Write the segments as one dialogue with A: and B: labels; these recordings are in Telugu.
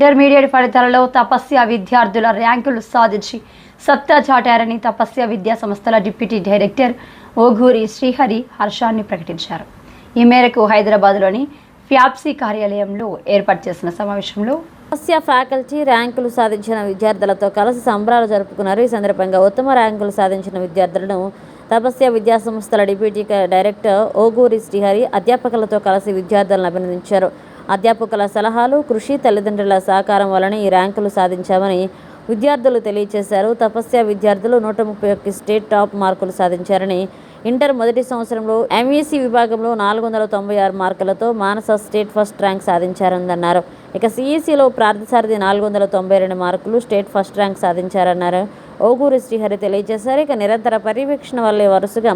A: ఇంటర్మీడియట్ ఫలితాలలో తపస్య విద్యార్థుల ర్యాంకులు సాధించి సత్తా చాటారని తపస్య విద్యా సంస్థల డిప్యూటీ డైరెక్టర్ ఓఘూరి శ్రీహరి హర్షాన్ని ప్రకటించారు. ఈ మేరకు హైదరాబాద్లోని ఫ్యాప్సీ కార్యాలయంలో ఏర్పాటు చేసిన సమావేశంలో
B: తపస్య ఫ్యాకల్టీ ర్యాంకులు సాధించిన విద్యార్థులతో కలిసి సంబరాలు జరుపుకున్నారు. ఈ సందర్భంగా ఉత్తమ ర్యాంకులు సాధించిన విద్యార్థులను తపస్య విద్యా సంస్థల డిప్యూటీ డైరెక్టర్ ఓగూరి శ్రీహరి అధ్యాపకులతో కలిసి విద్యార్థులను అభినందించారు. అధ్యాపకుల సలహాలు కృషి తల్లిదండ్రుల సహకారం వలన ఈ ర్యాంకులు సాధించామని విద్యార్థులు తెలియజేశారు తపస్య విద్యార్థులు నూట ముప్పై ఒక్క స్టేట్ టాప్ మార్కులు సాధించారని ఇంటర్ మొదటి సంవత్సరంలో ఎంఈసీ విభాగంలో నాలుగు వందల తొంభై ఆరు మార్కులతో మానస స్టేట్ ఫస్ట్ ర్యాంక్ సాధించారన్నారు. ఇక సిఈసిలో ప్రార్థసారథి నాలుగు వందల తొంభై రెండు మార్కులు స్టేట్ ఫస్ట్ ర్యాంక్ సాధించారన్నారు. ఓగూరి శ్రీహరి తెలియజేశారు. ఇక నిరంతర పర్యవేక్షణ వల్లే వరుసగా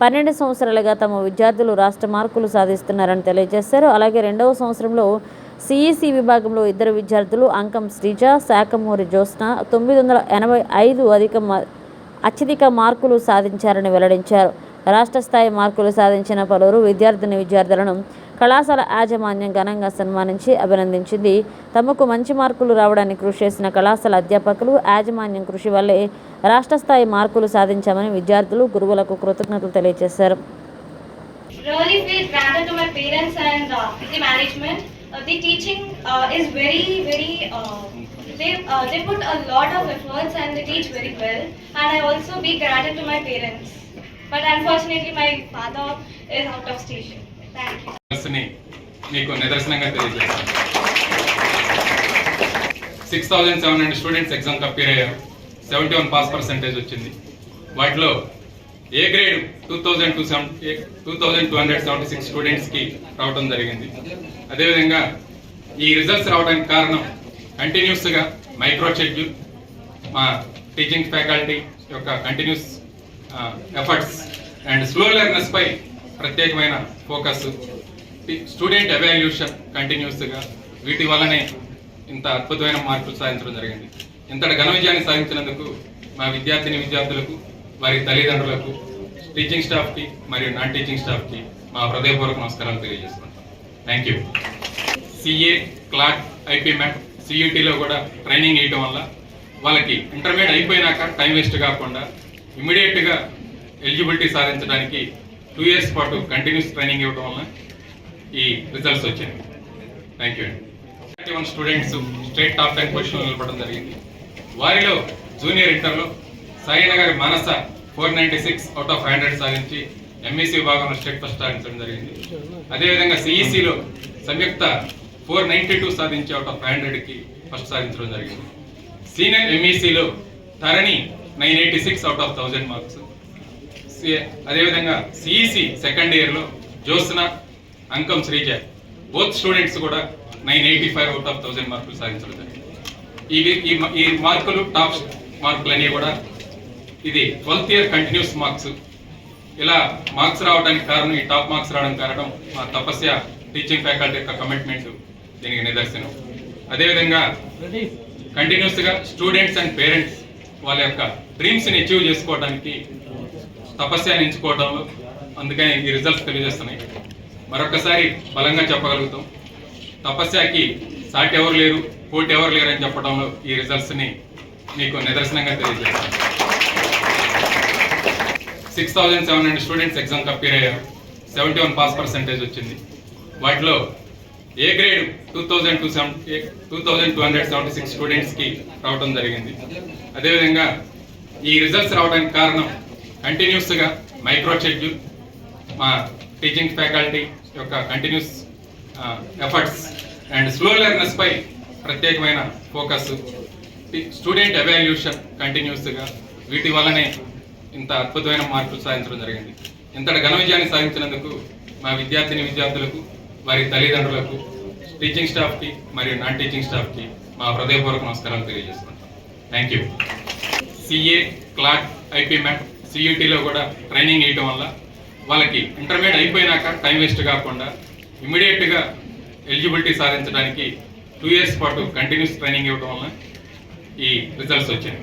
B: పన్నెండు సంవత్సరాలుగా తమ విద్యార్థులు రాష్ట్ర మార్కులు సాధిస్తున్నారని తెలియజేశారు. అలాగే రెండవ సంవత్సరంలో సిఈసి విభాగంలో ఇద్దరు విద్యార్థులు అంకం శ్రీజ శాఖమూరి జ్యోత్స్న తొమ్మిది వందల ఎనభై ఐదు అధిక మ- అత్యధిక మార్కులు సాధించారని వెల్లడించారు. రాష్ట్ర స్థాయి మార్కులు సాధించిన పలువురు విద్యార్థిని విద్యార్థులను కళాశాల యాజమాన్యం ఘనంగా సన్మానించి అభినందించింది తమకు మంచి మార్కులు రావడానికి కృషి చేసిన కళాశాల అధ్యాపకులు యాజమాన్యం కృషి వల్లే రాష్ట్ర స్థాయి మార్కులు సాధించామని విద్యార్థులు గురువులకు కృతజ్ఞతలు తెలియజేశారు
C: really feel grateful to my parents and uh, the management. Uh, the teaching uh, is very, very. Uh, they uh, they put a lot of efforts and they teach very well. And I also be granted to my parents. But unfortunately, my father is out of station.
D: మీకు నిదర్శనంగా తెలియజేస్తాను. Six thousand seven hundred students exam appear అయ్యారు. సెవెంటీ వన్ పాస్ పర్సెంటేజ్ వచ్చింది. వాటిలో A grade two thousand two seven two thousand two hundred seventy six స్టూడెంట్స్కి రావడం జరిగింది. అదేవిధంగా ఈ రిజల్ట్స్ రావడానికి కారణం కంటిన్యూస్గా మైక్రో షెడ్యూల్ మా టీచింగ్ ఫ్యాకల్టీ యొక్క కంటిన్యూస్ ఎఫర్ట్స్ అండ్ స్లో లెర్నర్స్పై ప్రత్యేకమైన ఫోకస్ స్టూడెంట్ ఎవాల్యూషన్ కంటిన్యూస్గా వీటి వల్లనే ఇంత అద్భుతమైన మార్పులు సాధించడం జరిగింది. ఇంతటి ఘన విజయాన్ని సాధించినందుకు మా విద్యార్థిని విద్యార్థులకు వారి తల్లిదండ్రులకు టీచింగ్ స్టాఫ్కి మరియు నాన్ టీచింగ్ స్టాఫ్కి మా హృదయపూర్వక నమస్కారాలు తెలియజేసుకుంటాం థ్యాంక్ యూ సిఏ క్లాక్ ఐపీ మ్యాట్ సియూటీలో కూడా ట్రైనింగ్ ఇవ్వడం వల్ల వాళ్ళకి ఇంటర్మీడియట్ అయిపోయినాక టైం వేస్ట్ కాకుండా ఇమీడియట్గా ఎలిజిబిలిటీ సాధించడానికి టూ ఇయర్స్ పాటు కంటిన్యూస్ ట్రైనింగ్ ఇవ్వడం వల్ల ఈ రిజల్ట్స్ వచ్చాయి. థ్యాంక్ యూ అండి one students state top ten పొజిషన్లో నిలబడడం జరిగింది. వారిలో జూనియర్ ఇంటర్లో సాయిన గారి Manasa four ninety six out of hundred సాధించి ఎంఈసీ విభాగంలో స్టేట్ ఫస్ట్ సాధించడం జరిగింది. అదేవిధంగా సిఈసిలో సంయుక్త ఫోర్ నైంటీ టూ సాధించి అవుట్ ఆఫ్ హండ్రెడ్కి ఫస్ట్ సాధించడం జరిగింది. Senior ఎంఈసీలో Dharani nine eighty six out of thousand marks అదేవిధంగా సిఈసి సెకండ్ ఇయర్లో జ్యోత్స్న అంకం శ్రీజ బోత్ స్టూడెంట్స్ కూడా nine eighty five out of thousand మార్కులు సాధించడం జరిగింది. ఈ ఈ మార్కులు టాప్ మార్కులు అనేవి కూడా ఇది ట్వెల్త్ ఇయర్ కంటిన్యూస్ మార్క్స్. ఇలా మార్క్స్ రావడానికి కారణం ఈ టాప్ మార్క్స్ రావడానికి కారణం మా తపస్య టీచింగ్ ఫ్యాకల్టీ యొక్క కమిట్మెంట్ దీనికి నిదర్శనం. అదేవిధంగా కంటిన్యూస్గా స్టూడెంట్స్ అండ్ పేరెంట్స్ వాళ్ళ యొక్క డ్రీమ్స్ని అచీవ్ చేసుకోవడానికి తపస్యాన్ని ఎంచుకోవడంలో అందుకని ఈ రిజల్ట్స్ తెలియజేస్తున్నాయి. మరొకసారి బలంగా చెప్పగలుగుతాం. తపస్యాకి సాటి ఎవరు లేరు పోటీ ఎవరు లేరు అని చెప్పడంలో ఈ రిజల్ట్స్ని మీకు నిదర్శనంగా తెలియజేస్తాను six thousand seven hundred students ఎగ్జామ్కి అపీర్ అయ్యారు. సెవెంటీ వన్ పాస్ పర్సెంటేజ్ వచ్చింది. వాటిలో A grade two thousand two seven two thousand two hundred seventy six స్టూడెంట్స్కి రావడం జరిగింది. అదేవిధంగా ఈ రిజల్ట్స్ రావడానికి కారణం కంటిన్యూస్గా మైక్రో షెడ్యూల్ మా టీచింగ్ ఫ్యాకల్టీ యొక్క continuous efforts and slow learners పై ప్రత్యేకమైన ఫోకస్. స్టూడెంట్ ఎవాల్యూషన్ కంటిన్యూస్గా వీటి వల్లనే ఇంత అద్భుతమైన మార్పులు సాధించడం జరిగింది. ఇంతటి ఘన విజయాన్ని సాధించినందుకు మా విద్యార్థిని విద్యార్థులకు వారి తల్లిదండ్రులకు టీచింగ్ స్టాఫ్కి మరియు నాన్ టీచింగ్ స్టాఫ్కి మా హృదయపూర్వక నమస్కారాలు తెలియజేసుకుంటాం థ్యాంక్ యూ సిఏ క్లాక్ ఐపీ మ్యాట్ సియూటీలో కూడా ట్రైనింగ్ ఇవ్వడం వల్ల వాళ్ళకి ఇంటర్మీడియట్ అయిపోయినాక టైం వేస్ట్ కాకుండా ఇమీడియట్గా ఎలిజిబిలిటీ సాధించడానికి టూ ఇయర్స్ పాటు కంటిన్యూస్ ట్రైనింగ్ ఇవ్వడం వల్ల ఈ రిజల్ట్స్ వచ్చాయి.